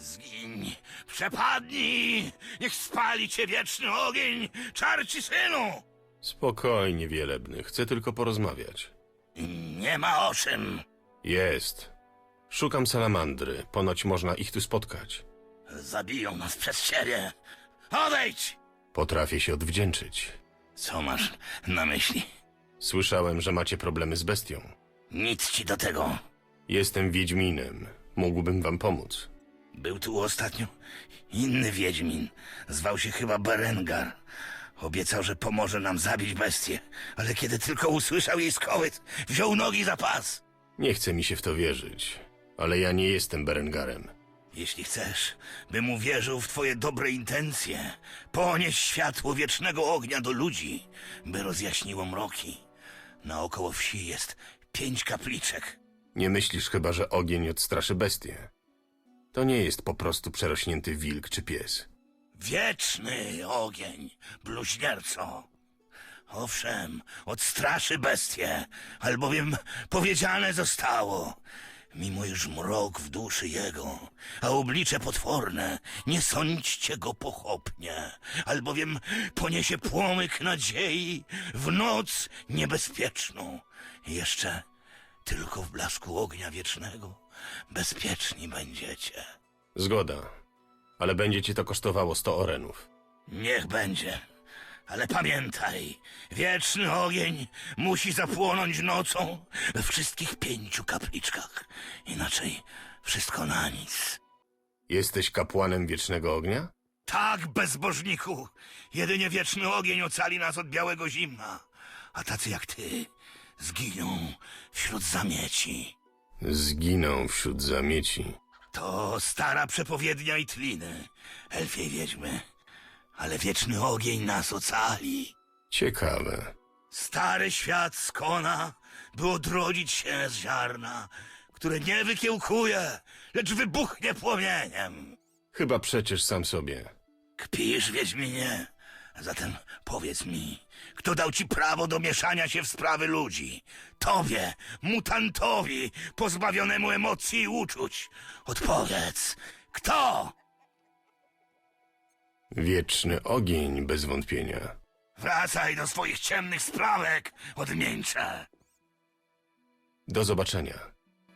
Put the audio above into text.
Zgiń, przepadnij, niech spali cię wieczny ogień, czarci synu! Spokojnie, wielebny. Chcę tylko porozmawiać. Nie ma o czym. Jest. Szukam salamandry. Ponoć można ich tu spotkać. Zabiją nas przez ciebie. Odejdź! Potrafię się odwdzięczyć. Co masz na myśli? Słyszałem, że macie problemy z bestią. Nic ci do tego. Jestem Wiedźminem. Mógłbym wam pomóc. Był tu ostatnio inny wiedźmin. Zwał się chyba Berengar. Obiecał, że pomoże nam zabić bestię, ale kiedy tylko usłyszał jej skołyt, wziął nogi za pas. Nie chce mi się w to wierzyć, ale ja nie jestem Berengarem. Jeśli chcesz, bym uwierzył w twoje dobre intencje, ponieś światło wiecznego ognia do ludzi, by rozjaśniło mroki. Naokoło wsi jest pięć kapliczek. Nie myślisz chyba, że ogień odstraszy bestię? To nie jest po prostu przerośnięty wilk czy pies. Wieczny ogień, bluźnierco. Owszem, odstraszy bestię, albowiem powiedziane zostało. Mimo iż mrok w duszy jego, a oblicze potworne, nie sądźcie go pochopnie, albowiem poniesie płomyk nadziei w noc niebezpieczną. Jeszcze tylko w blasku ognia wiecznego bezpieczni będziecie. Zgoda, ale będzie ci to kosztowało 100 orenów. Niech będzie. Ale pamiętaj, wieczny ogień musi zapłonąć nocą we wszystkich pięciu kapliczkach. Inaczej wszystko na nic. Jesteś kapłanem wiecznego ognia? Tak, bezbożniku! Jedynie wieczny ogień ocali nas od białego zimna. A tacy jak ty zginą wśród zamieci. Zginął wśród zamieci. To stara przepowiednia i tliny, elfiej wiedźmy. Ale wieczny ogień nas ocali. Ciekawe. Stary świat skona, by odrodzić się z ziarna, które nie wykiełkuje, lecz wybuchnie płomieniem. Chyba przecież sam sobie. Kpisz, Wiedźminie? Zatem powiedz mi, kto dał ci prawo do mieszania się w sprawy ludzi? Tobie, mutantowi, pozbawionemu emocji i uczuć. Odpowiedz, kto? Wieczny ogień bez wątpienia. Wracaj do swoich ciemnych sprawek, odmieńcze. Do zobaczenia.